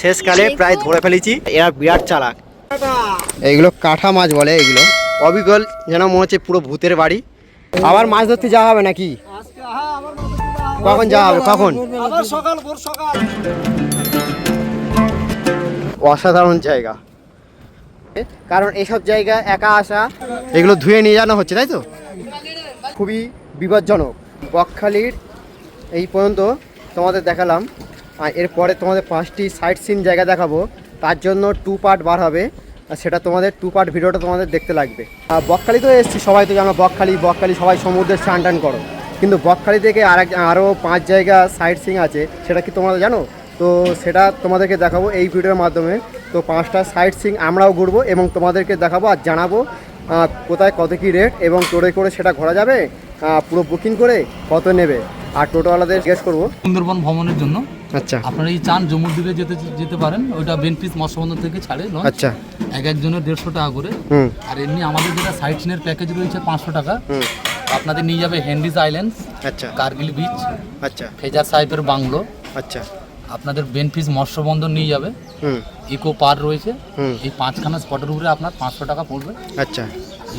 শেষকালে প্রায় ধরে ফেলেছি। এরা বিরাট চালাক। এইগুলো কাঠা মাছ বলে এইগুলো অবিকল যেন মনে হচ্ছে পুরো ভূতের বাড়ি। আবার মাছ ধরতে যাওয়া হবে নাকি? কখন যাওয়া হবে? কখন? আবার সকাল ভোর সকাল অসাধারণ জায়গা। কারণ এইসব জায়গা একা আসা এগুলো ধুয়ে নিয়ে যাওয়া হচ্ছে তাই তো? খুবই বিপজ্জনক। বকখালির এই পর্যন্ত তোমাদের দেখালাম। এরপরে তোমাদের পাঁচটি সাইট সিন জায়গা দেখাবো। তার জন্য টু পার্ট বার হবে। আর সেটা তোমাদের টু পার্ট ভিডিওটা তোমাদের দেখতে লাগবে। আর বকখালি তো এসছি সবাই তো জানো, বকখালি বকখালি সবাই সমুদ্রে স্নান টান করো। কিন্তু বকখালি থেকে আর আরও পাঁচ জায়গা সাইট সিং আছে। সেটা কি তোমরা জানো? তো সেটা তোমাদেরকে দেখাবো এই ভিডিওর মাধ্যমে। তো পাঁচটা সাইট সিং আমরাও ঘুরবো এবং তোমাদেরকে দেখাবো আর জানাব কোথায় কত কী রেট এবং টোরে করে সেটা ঘোরা যাবে। পুরো বুকিং করে কত নেবে। আর টোটোওয়ালাদের জিজ্ঞেস করব। সুন্দরবন ভ্রমণের জন্য। আচ্ছা। আপনারা এই চান জম্মুর দিকে যেতে যেতে পারেন ওইটা বেনফিস মৎস্যবন্দর থেকে ছাড়ে লঞ্চ আচ্ছা। এক একজনের দেড়শো টাকা করে। হুম। আর এমনি আমাদের যেটা সাইট সিনের প্যাকেজ রয়েছে পাঁচশো টাকা। আপনাদের নিয়ে যাবে হ্যান্ডিস আইল্যান্ডস আচ্ছা। কার্গিল বিচ আচ্ছা। ফেজার সাহেবের বাংলো। আচ্ছা। আপনাদের বেনফিস মৎস্যবন্দর নিয়ে যাবে। ইকো পার রয়েছে। হুম। এই পাঁচখানা স্পটের উপরে আপনার পাঁচশো টাকা পড়বে। আচ্ছা।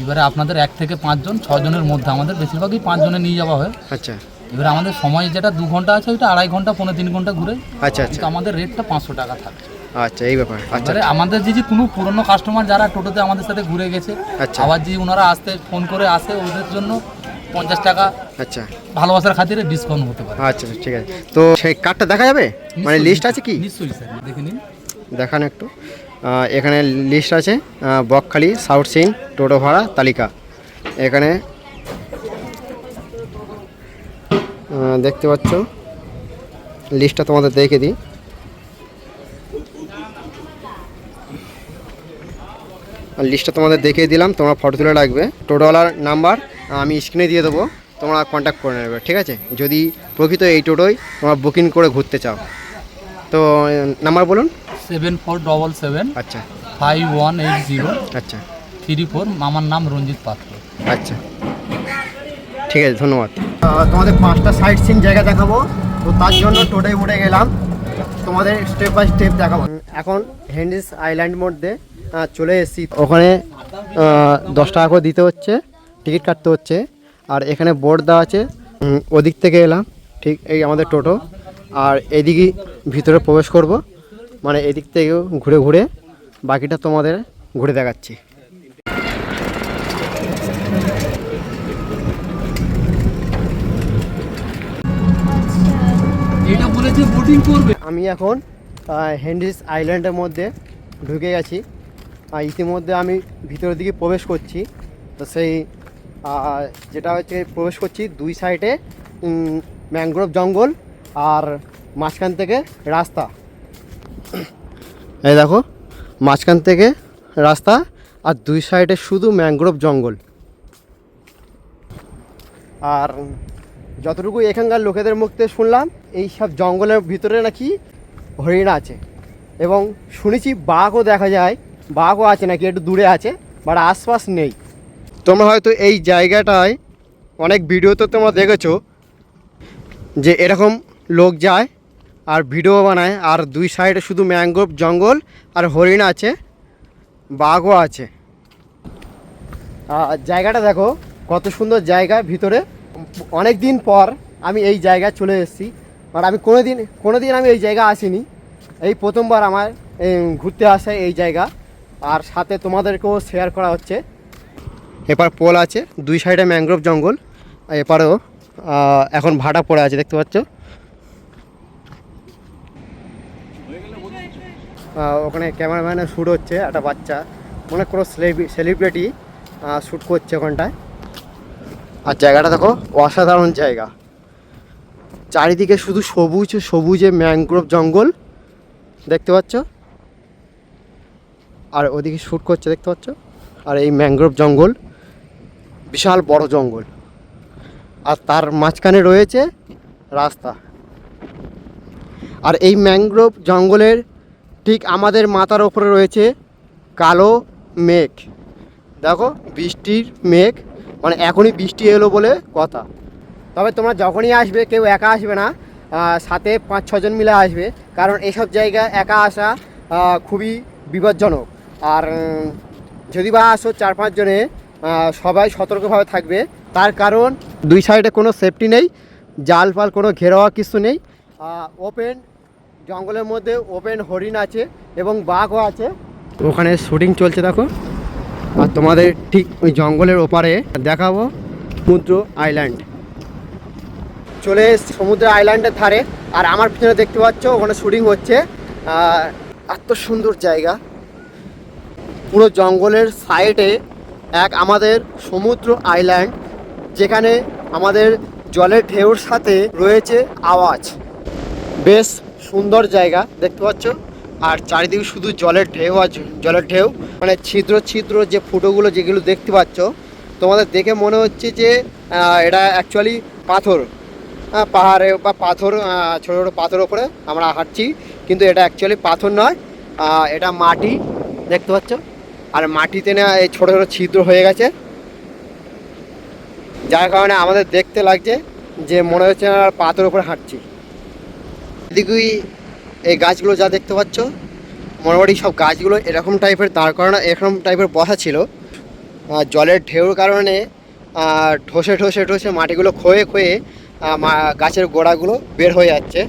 এবারে আপনাদের এক থেকে পাঁচজন ছজনের মধ্যে আমাদের বেশিরভাগই পাঁচজনে নিয়ে যাওয়া হয়। আচ্ছা। এবারে আমাদের সময় যেটা দু ঘণ্টা আছে ওইটা আড়াই ঘণ্টা পনেরো তিন ঘণ্টা ঘুরে আচ্ছা আচ্ছা। আমাদের রেটটা পাঁচশো টাকা থাকে আচ্ছা এই ব্যাপার। আচ্ছা এবারে আমাদের যে যে কোনো পুরনো কাস্টমার যারা টোটোতে আমাদের সাথে ঘুরে গেছে আচ্ছা। আবার যে ওনারা আসতে ফোন করে আসে ওদের জন্য পঞ্চাশ টাকা আচ্ছা। ভালোবাসার খাতিরে ডিসকাউন্ট হতে পারে। আচ্ছা আচ্ছা, ঠিক আছে। তো সেই কার্ডটা দেখা যাবে? মানে লিস্ট আছে কি? নিশ্চয়ই স্যার দেখে নিন। দেখান একটু। এখানে লিস্ট আছে বকখালি সাউথ সিন টোটো ভাড়া তালিকা। এখানে দেখতে পাচ্ছ। লিস্টটা তোমাদের দেখে দিই। লিস্টটা তোমাদের দেখিয়ে দিলাম তোমরা ফটো তুলে রাখবে। টোটোওয়ালার নাম্বার আমি স্ক্রিনে দিয়ে দেবো তোমরা কন্ট্যাক্ট করে নেবে ঠিক আছে? যদি প্রকৃত এই টোটোই তোমরা বুকিং করে ঘুরতে চাও। তো নাম্বার বলুন। সেভেন ফোর ডবল সেভেন আচ্ছা। ফাইভ ওয়ান এইট জিরো আচ্ছা। থ্রি ফোর আমার নাম রঞ্জিত পাত্র। আচ্ছা। ঠিক আছে ধন্যবাদ। তোমাদের পাঁচটা সাইট সিন জায়গা দেখাবো। তো তার জন্য টোটোয় উঠে গেলাম। তোমাদের স্টেপ বাই স্টেপ দেখাবো। এখন হেন্ডিস আইল্যান্ড মধ্যে চলে এসেছি। ওখানে দশ টাকা করে দিতে হচ্ছে, টিকিট কাটতে হচ্ছে। আর এখানে বোর্ড দেওয়া আছে। ওদিক থেকে এলাম, ঠিক এই আমাদের টোটো। আর এদিকে ভিতরে প্রবেশ করব। মানে এদিক থেকেও ঘুরে ঘুরে বাকিটা তোমাদের ঘুরে দেখাচ্ছি। বোটিং করবে। আমি এখন হ্যান্ডিস আইল্যান্ডের মধ্যে ঢুকে গেছি। আর ইতিমধ্যে আমি ভিতরের দিকে প্রবেশ করছি। তো সেই যেটা হচ্ছে প্রবেশ করছি দুই সাইডে ম্যানগ্রোভ জঙ্গল আর মাঝখান থেকে রাস্তা। এই দেখো, মাঝখান থেকে রাস্তা আর দুই সাইডে শুধু ম্যানগ্রোভ জঙ্গল। আর যতটুকু এখানকার লোকেদের মুখ থেকে শুনলাম, এই সব জঙ্গলের ভিতরে নাকি হরিণ আছে। এবং শুনেছি বাঘও দেখা যায়, বাঘও আছে নাকি, একটু দূরে আছে, বাট আশপাশ নেই। তোমরা হয়তো এই জায়গাটায় অনেক ভিডিওতে তোমরা দেখেছ, যে এরকম লোক যায় আর ভিডিও বানায়, আর দুই সাইডে শুধু ম্যাঙ্গ্রোভ জঙ্গল আর হরিণ আছে, বাঘও আছে। জায়গাটা দেখো, কত সুন্দর জায়গা ভিতরে। অনেক দিন পর আমি এই জায়গায় চলে এসেছি। আর আমি কোনো দিন কোনো দিন আমি এই জায়গা আসিনি। এই প্রথমবার আমার ঘুরতে আসে এই জায়গা। আর সাথে তোমাদেরকেও শেয়ার করা হচ্ছে। এপার পোল আছে, দুই সাইডে ম্যানগ্রোভ জঙ্গল, এপারেও এখন ভাটা পড়ে আছে, দেখতে পাচ্ছ? ওখানে ক্যামেরাম্যানের শ্যুট হচ্ছে, একটা বাচ্চা। মনে কোনো সেলিব্রিটি শ্যুট করছে ওখানটায়। আর জায়গাটা দেখো অসাধারণ জায়গা। চারিদিকে শুধু সবুজ, সবুজে ম্যানগ্রোভ জঙ্গল, দেখতে পাচ্ছ? আর ওদিকে শ্যুট করছে, দেখতে পাচ্ছ? আর এই ম্যানগ্রোভ জঙ্গল, বিশাল বড় জঙ্গল। আর তার মাঝখানে রয়েছে রাস্তা। আর এই ম্যানগ্রোভ জঙ্গলের ঠিক আমাদের মাথার ওপরে রয়েছে কালো মেঘ। দেখো, বৃষ্টির মেঘ। মানে এখনই বৃষ্টি এলো বলে কথা। তবে তোমরা যখনই আসবে, কেউ একা আসবে না সাথে পাঁচ, ছজন মিলে আসবে। কারণ এসব জায়গা একা আসা খুবই বিপজ্জনক। আর যদি বা আসো চার পাঁচজনে সবাই সতর্কভাবে থাকবে। তার কারণ, দুই সাইডে কোনো সেফটি নেই, জাল ফাল, কোনো ঘেরাওয়া কিছু নেই। ওপেন জঙ্গলের মধ্যে ওপেন হরিণ আছে এবং বাঘও আছে। ওখানে শুটিং চলছে, দেখো। আর তোমাদের ঠিক ওই জঙ্গলের ওপারে দেখাবো সমুদ্র আইল্যান্ড চলে সমুদ্র আইল্যান্ডের ধারে, আর আমার পিছনে দেখতে পাচ্ছ, ওখানে শুটিং হচ্ছে। এত সুন্দর জায়গা। পুরো জঙ্গলের সাইডে এক আমাদের সমুদ্র আইল্যান্ড যেখানে আমাদের জলের ঢেউর সাথে রয়েছে আওয়াজ। বেশ সুন্দর জায়গা, দেখতে পাচ্ছ? আর চারিদিকে শুধু জলের ঢেউ জ- জলের ঢেউ। মানে ছিদ্র ছিদ্র যে ফুটোগুলো, যেগুলো দেখতে পাচ্ছ, তোমাদের দেখে মনে হচ্ছে যে এটা অ্যাকচুয়ালি পাথর। পাহাড়ে বা পাথর ছোটো ছোটো পাথর ওপরে আমরা হাঁটছি, কিন্তু এটা অ্যাকচুয়ালি পাথর নয় এটা মাটি, দেখতে পাচ্ছ? আর মাটিতে না এই ছোটো ছোটো ছিদ্র হয়ে গেছে। যার কারণে আমাদের দেখতে লাগছে যে মনে হচ্ছে পাথর উপরে হাঁটছি। এদিকেই এই গাছগুলো যা দেখতে পাচ্ছ, মোটামুটি সব গাছগুলো এরকম টাইপের দাঁড় করানো এরকম টাইপের বসা ছিল। জলের ঢেউর কারণে ঠসে ঠসে ঠসে মাটিগুলো ক্ষয়ে ক্ষয়ে গাছের গোড়াগুলো বের হয়ে যাচ্ছে।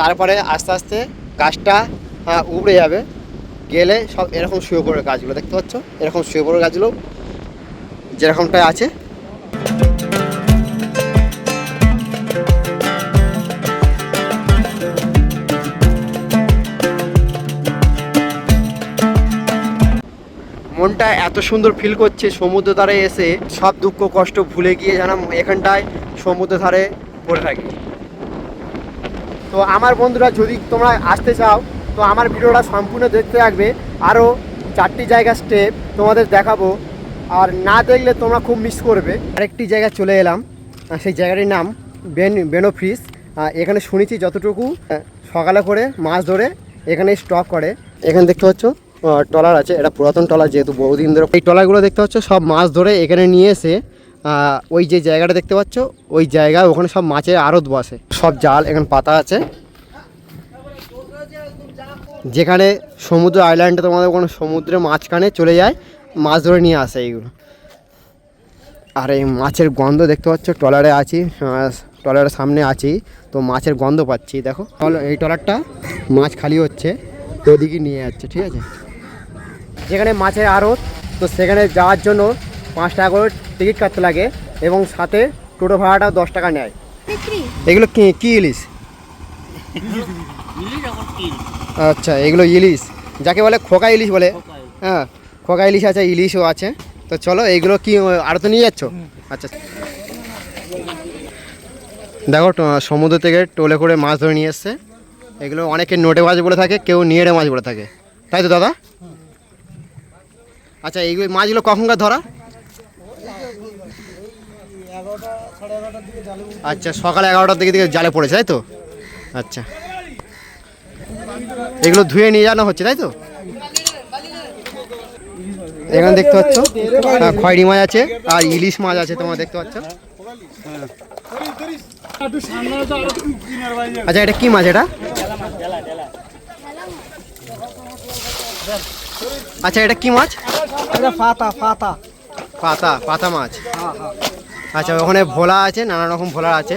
তারপরে আস্তে আস্তে গাছটা উপড়ে যাবে। গেলে সব এরকম শুয়ে পড়ে গাছগুলো, দেখতে পাচ্ছ? এরকম শুয়ে পড়ে গাছগুলো যেরকমটায় আছে। মনটা এত সুন্দর ফিল করছে সমুদ্র ধারে এসে সব দুঃখ, কষ্ট ভুলে গিয়ে যেন এখানটায় সমুদ্র ধারে পড়ে থাকি। তো আমার বন্ধুরা, যদি তোমরা আসতে চাও, তো আমার ভিডিওটা সম্পূর্ণ দেখতে থাকবে। আরও চারটি জায়গা স্টেপ তোমাদের দেখাবো। আর না দেখলে তোমরা খুব মিস করবে। আরেকটি জায়গায় চলে এলাম। সেই জায়গাটির নাম বেন বেনো ফ্রিজ এখানে শুনেছি যতটুকু সকালে করে মাছ ধরে এখানে স্টক করে। এখানে দেখতে পাচ্ছ ট্রলার আছে, এটা পুরাতন ট্রলার যেহেতু বহুদিন ধরে। এই ট্রলারগুলো দেখতে পাচ্ছ, সব মাছ ধরে এখানে নিয়ে এসে ওই যে জায়গাটা দেখতে পাচ্ছ, ওই জায়গায় ওখানে সব মাছের আড়ত বসে। সব জাল, এখানে পাতা আছে। যেখানে সমুদ্র আইল্যান্ডে তোমাদের কোনো সমুদ্রের মাঝখানে চলে যায়, মাছ ধরে নিয়ে আসে এইগুলো। আর এই মাছের গন্ধ দেখতে পাচ্ছ, ট্রলারে আছি ট্রলারের সামনে আছি, তো মাছের গন্ধ পাচ্ছি, দেখো। এই ট্রলারটা মাছ খালি হচ্ছে, ওদিকে নিয়ে যাচ্ছে, ঠিক আছে? যেখানে মাছের আড়ত তো সেখানে যাওয়ার জন্য পাঁচ টাকা করে টিকিট কাটতে লাগে এবং সাথে টোটো ভাড়াটা দশ টাকা নেয়। এগুলো কি কি ইলিশ? আচ্ছা এগুলো ইলিশ। যাকে বলে খোকা ইলিশ বলে। হ্যাঁ খোকা ইলিশ আছে ইলিশও আছে। তো চলো এইগুলো কি আরও তো নিয়ে যাচ্ছ? আচ্ছা। দেখো সমুদ্র থেকে টোলে করে মাছ ধরে নিয়ে এসছে। এগুলো অনেকে নোটে মাছ বলে থাকে কেউ নিয়েড়ে মাছ বলে থাকে। তাই তো দাদা? আচ্ছা এইগুলো মাছগুলো কখনকার ধরা? আচ্ছা সকাল এগারোটার দিকে দিকে জালে পড়েছে, তাই তো? আচ্ছা। এগুলো ধুয়ে নিয়ে যাওয়া হচ্ছে, তাই তো? এখানে দেখতে পাচ্ছ খয়রি মাছ আছে আর ইলিশ মাছ আছে, তোমরা দেখতে পাচ্ছ। আচ্ছা এটা কি মাছ এটা? আচ্ছা এটা কি মাছ? এটা ফাতা ফাতা। পাতা পাতা মাছ? হ্যাঁ হ্যাঁ। আচ্ছা ওখানে ভোলা আছে নানা রকম ভোলা আছে।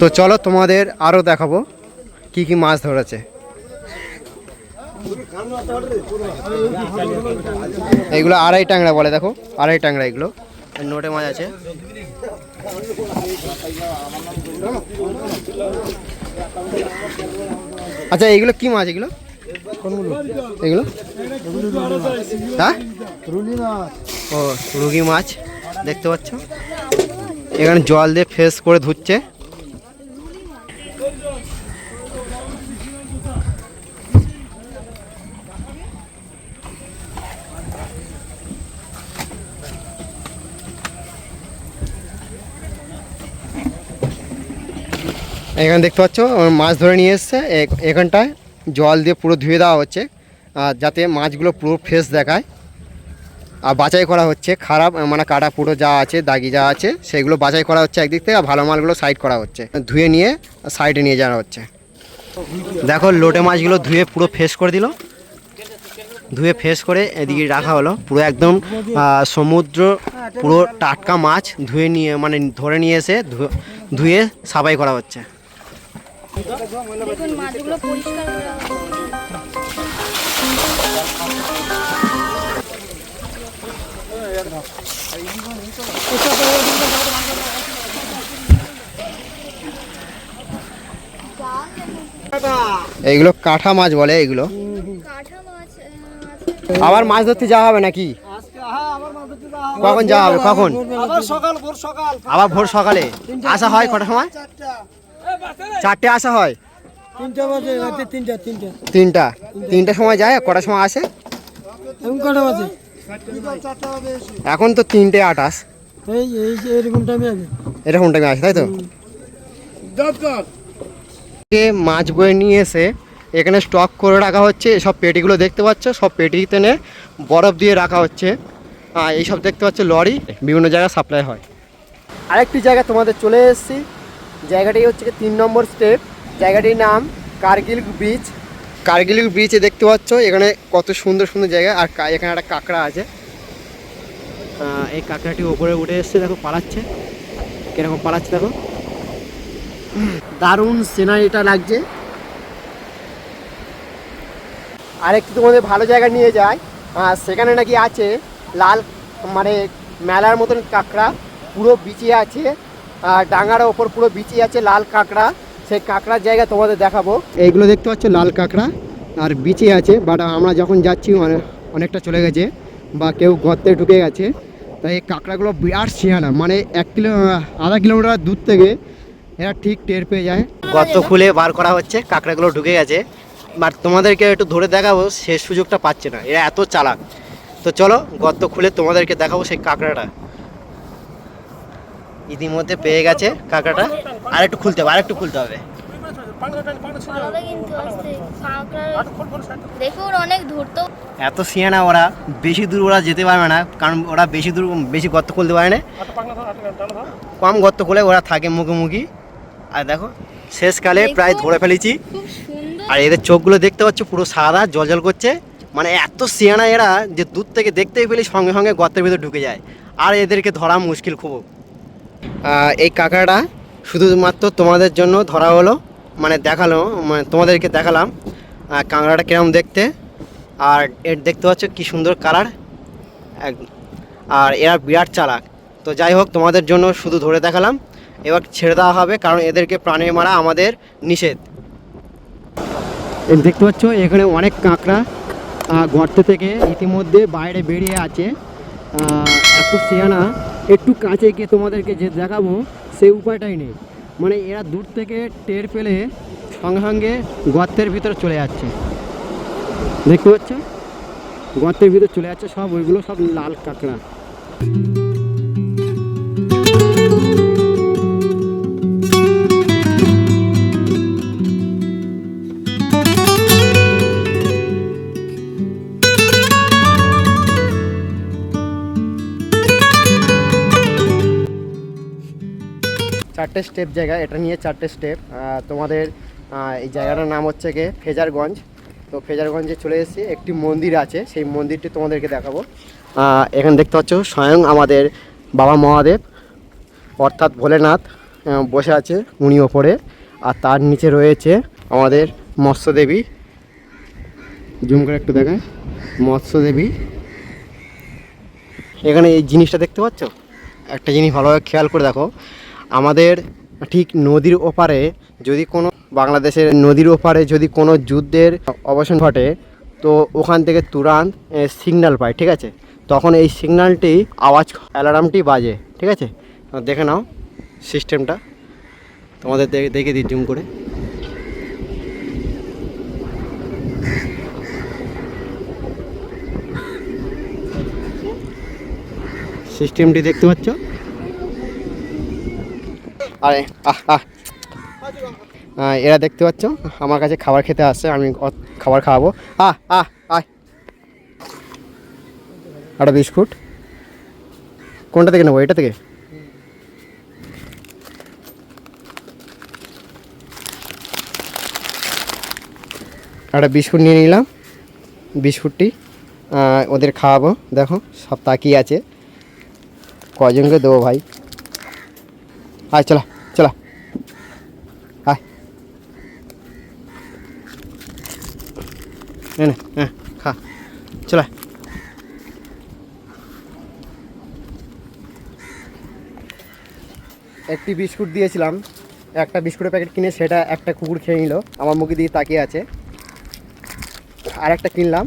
তো চলো তোমাদের আরও দেখাবো কি কি মাছ ধরেছে। এগুলো আড়াই টাংরা বলে দেখো আড়াই টাংরা এগুলো। নোটে মাছ আছে। আচ্ছা এগুলো কি মাছ এগুলো? কোনগুলো এগুলো? হ্যাঁ? ও, রুগি মাছ দেখতে পাচ্ছ। এখানে জল দিয়ে ফ্রেশ করে ধুচ্ছে। এখানে দেখতে পাচ্ছ মাছ ধরে নিয়ে এসছে। এখানটায় জল দিয়ে পুরো ধুয়ে দেওয়া হচ্ছে, আর যাতে মাছগুলো পুরো ফ্রেশ দেখায়। আর বাছাই করা হচ্ছে, খারাপ মানে কাটা পুরো যা আছে, দাগি যা আছে, সেগুলো বাছাই করা হচ্ছে একদিক থেকে, আর ভালো মালগুলো সাইড করা হচ্ছে। ধুয়ে নিয়ে সাইডে নিয়ে যাওয়া হচ্ছে। দেখো, লোটে মাছগুলো ধুয়ে পুরো ফ্রেশ করে দিল। ধুয়ে ফ্রেশ করে এদিকে রাখা হলো। পুরো একদম সমুদ্র, পুরো টাটকা মাছ ধুয়ে নিয়ে মানে ধরে নিয়ে এসে ধুয়ে সাবাই করা হচ্ছে। দেখুন মাছগুলো পরিষ্কার করা এইগুলো কাঁঠা মাছ বলে এগুলো মাছ আবার মাছ ধরতে যাওয়া হবে নাকি। কখন যাওয়া হবে? কখন? সকাল ভোর আবার ভোর সকালে? আসা হয় কটার সময়? চারটে আসা হয়? তিনটা বাজে রাতে তিনটা তিনটা। তিনটা। তিনটার সময় যায় কটার সময় আসে? এখন কটা বাজে? এখন তো তিনটে আটাশ এই এই এরকম টাইমে আগে। এরকম টাইমে আসে তাই তো? মাছ বয়ে নিয়ে এসে এখানে স্টক করে রাখা হচ্ছে। সব পেটিগুলো দেখতে পাচ্ছ? সব পেটিতে নে বরফ দিয়ে রাখা হচ্ছে। এইসব দেখতে পাচ্ছ লরি বিভিন্ন জায়গায় সাপ্লাই হয়। আরেকটি জায়গা তোমাদের চলে এসেছি। জায়গাটি হচ্ছে তিন নম্বর স্টেপ। জায়গাটির নাম কার্গিল বিচ। কার্গিল বিচে দেখতে পাচ্ছ এখানে কত সুন্দর সুন্দর জায়গা। আর এখানে একটা কাঁকড়া আছে। এই কাঁকড়াটি ওপরে উঠে এসছে দেখো পালাচ্ছে। কীরকম পালাচ্ছে দেখো। দারুণ সিনারিটা লাগছে। আরেকটু তোমাদের ভালো জায়গা নিয়ে যায় সেখানে নাকি আছে লাল মানে মেলার মতন কাঁকড়া। পুরো বিচে আছে। ডাঙার ওপর পুরো বিচি আছে, লাল কাঁকড়া। সেই কাঁকড়ার জায়গা তোমাদের দেখাবো। এইগুলো দেখতে পাচ্ছ, লাল কাঁকড়া। আর বিচে আছে বাট আমরা যখন যাচ্ছি, অনে- অনেকটা চলে গেছে, বা কেউ গর্তে ঢুকে গেছে, তাই এই কাঁকড়াগুলো বিরাট শিয়ানা। মানে এক কিলো, আধা কিলোমিটার দূর থেকে এরা ঠিক টের পেয়ে যায়। গর্ত খুলে বার করা হচ্ছে, কাঁকড়াগুলো ঢুকে গেছে। বাট তোমাদেরকে একটু ধরে দেখাবো সে সুযোগটা পাচ্ছে না। এরা এত চালাক। তো চলো, গর্ত খুলে তোমাদেরকে দেখাবো সেই কাঁকড়াটা। ইতিমধ্যে পেয়ে গেছে কাঁকড়াটা। আর একটু খুলতে হবে। আর একটু খুলতে হবে এত সিয়ানা ওরা বেশি দূর ওরা যেতে পারবে না কারণ ওরা বেশি দূর বেশি গর্ত খুলতে পারে না। কম গর্ত খুলে ওরা থাকে মুখোমুখি। আর দেখো শেষকালে প্রায় ধরে ফেলেছি। আর এদের চোখগুলো দেখতে পাচ্ছ পুরো সাদা জল জল করছে। মানে এত সিয়ানা এরা যে দূর থেকে দেখতেই পেলে সঙ্গে সঙ্গে গর্তের ভিতরে ঢুকে যায়। আর এদেরকে ধরা মুশকিল খুব। এই কাঁকড়াটা শুধুমাত্র তোমাদের জন্য ধরা হলো মানে দেখাল মানে তোমাদেরকে দেখালাম কাঁকড়াটা কিরম দেখতে, আর এর দেখতে পাচ্ছ কি সুন্দর কালার আর এরা বিরাট চালাক। তো যাই হোক, তোমাদের জন্য শুধু ধরে দেখালাম, এবার ছেড়ে দেওয়া হবে, কারণ এদেরকে প্রাণে মারা আমাদের নিষেধ। দেখতে পাচ্ছ, এখানে অনেক কাঁকড়া গর্ত থেকে ইতিমধ্যে বাইরে বেরিয়ে আছে। এত সিয়ানা একটু কাছে গিয়ে তোমাদেরকে যে দেখাবো, সেই উপায়টাই নেই। মানে এরা দূর থেকে টের পেলে সঙ্গে সঙ্গে গর্তের ভিতরে চলে যাচ্ছে। দেখতে পাচ্ছ? গর্তের ভিতরে চলে যাচ্ছে সব, ওইগুলো সব লাল কাঁকড়া। চারটে স্টেপ জায়গা, এটা নিয়ে চারটে স্টেপ। তোমাদের এই জায়গাটার নাম হচ্ছে গিয়ে ফেজারগঞ্জ। তো ফেজারগঞ্জে চলে এসেছি, একটি মন্দির আছে, সেই মন্দিরটি তোমাদেরকে দেখাবো। এখানে দেখতে পাচ্ছ, স্বয়ং আমাদের বাবা মহাদেব, অর্থাৎ ভোলেনাথ বসে আছে উনি ওপরে, আর তার নিচে রয়েছে আমাদের মৎস্যদেবী। জুম করে একটু দেখায় মৎস্যদেবী। এখানে এই জিনিসটা দেখতে পাচ্ছ? একটা জিনিস ভালোভাবে খেয়াল করে দেখো আমাদের ঠিক নদীর ওপারে যদি কোনো বাংলাদেশের নদীর ওপারে যদি কোনো যুদ্ধের অবসান ঘটে, তো ওখান থেকে তুরান্ত সিগন্যাল পায়, ঠিক আছে? তখন এই সিগন্যালটি, আওয়াজ, অ্যালার্মটি বাজে, ঠিক আছে? দেখে নাও সিস্টেমটা। তোমাদের দেখে দেখে দিই, জুম করে। সিস্টেমটি দেখতে পাচ্ছ? আরে আহ আহ। আহ, এরা দেখতে পাচ্ছ? আমার কাছে খাবার খেতে আসছে আমি খাবার খাওয়াবো। আহ আহ আয়। একটা বিস্কুট। কোনটা থেকে নেব? এটা থেকে? একটা বিস্কুট নিয়ে নিলাম বিস্কুটটি ওদের খাওয়াবো। দেখো সব তাকিয়ে আছে। কজনকে দেবো ভাই? আয় চলা চলা আয় নে নে, হ্যাঁ খা। চলা একটি বিস্কুট দিয়েছিলাম একটা বিস্কুটের প্যাকেট কিনে সেটা একটা কুকুর খেয়ে নিল আমার মুখে দিয়ে তাকিয়ে আছে। আর একটা কিনলাম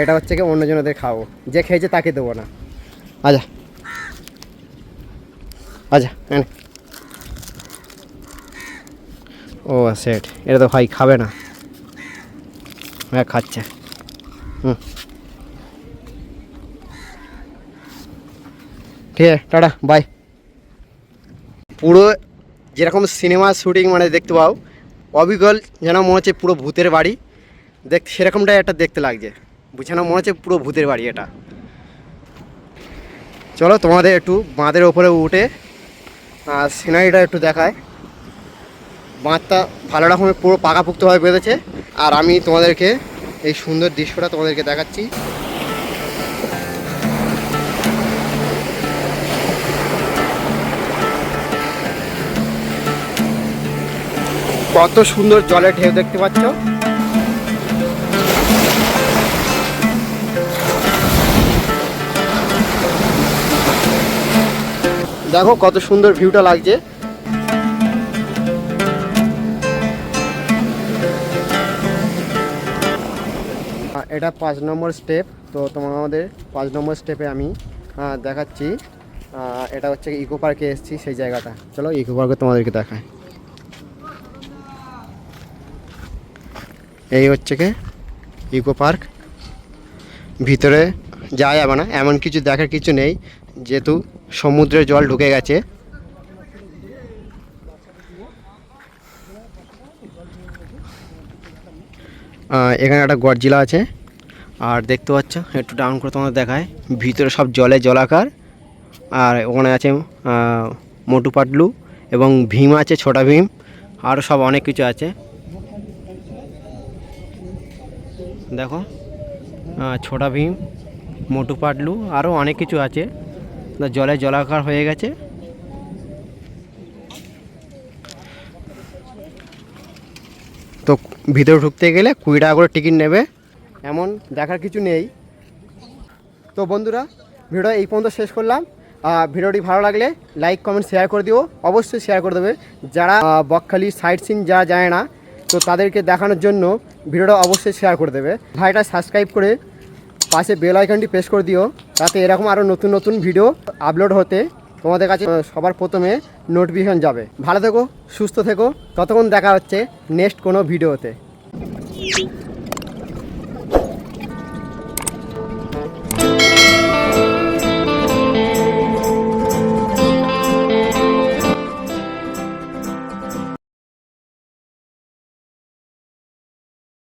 এটা হচ্ছে কি অন্যজনদের খাব যে খেয়েছে তাকে দেবো না। আচ্ছা। আচ্ছা ও সেট। এটা তো ভাই খাবে না। হ্যাঁ খাচ্ছে। হুম। ঠিক আছে, টাটা বাই পুরো যেরকম সিনেমা শুটিং মানে দেখতে পাও, অবিকল যেন মনে হচ্ছে পুরো ভূতের বাড়ি। দেখ, সেরকমটাই একটা দেখতে লাগছে। বুঝানো মনে হচ্ছে পুরো ভূতের বাড়ি এটা। চলো, তোমাদের একটু বাঁধের ওপরে উঠে সিনারিটা একটু দেখায়। বাঁধটা ভালো রকমের পুরো পাকাপুক্তভাবে বেঁধেছে। আর আমি তোমাদেরকে এই সুন্দর দৃশ্যটা তোমাদেরকে দেখাচ্ছি। কত সুন্দর জলের ঢেউ দেখতে পাচ্ছ। দেখো কত সুন্দর ভিউটা লাগছে। এটা পাঁচ নম্বর স্টেপ তো তোমার আমাদের পাঁচ নম্বর স্টেপে আমি দেখাচ্ছি। এটা হচ্ছে ইকো পার্কে এসেছি সেই জায়গাটা। চলো ইকো পার্কে তোমাদেরকে দেখায় এই হচ্ছে কি? ইকো পার্ক ভিতরে যাওয়া যাবে না। এমন কিছু দেখার কিছু নেই। যেহেতু সমুদ্রের জল ঢুকে গেছে এখানে একটা গরজিলা আছে। আর দেখতে পাচ্ছ, একটু ডাউন করে তোমাদের দেখায়। ভিতরে সব জলে জলাকার। আর ওখানে আছে মোটু পাটলু এবং ভীম আছে, ছোটা ভীম। আরও সব অনেক কিছু আছে। দেখো ছোটা ভীম, মোটু পাটলু আরও অনেক কিছু আছে। জলে জলাকার হয়ে গেছে তো ভিতরে ঢুকতে গেলে কুড়ি টাকা করে টিকিট নেবে। এমন দেখার কিছু নেই। তো বন্ধুরা ভিডিও এই পর্যন্ত শেষ করলাম। ভিডিওটি ভালো লাগলে লাইক কমেন্ট শেয়ার করে দিও। অবশ্যই শেয়ার করে দেবে। যারা বকখালি সাইট সিন যারা যায় না, তো তাদেরকে দেখানোর জন্য ভিডিওটা অবশ্যই শেয়ার করে দেবে। ভাইটা সাবস্ক্রাইব করে পাশে বেল আইকনটি প্রেস করে দিও। তাতে এরকম আরও নতুন নতুন ভিডিও আপলোড হতে তোমাদের কাছে সবার প্রথমে নোটিফিকেশন যাবে। ভালো থেকো, সুস্থ থেকো। ততক্ষণ দেখা হচ্ছে নেক্সট কোনো ভিডিওতে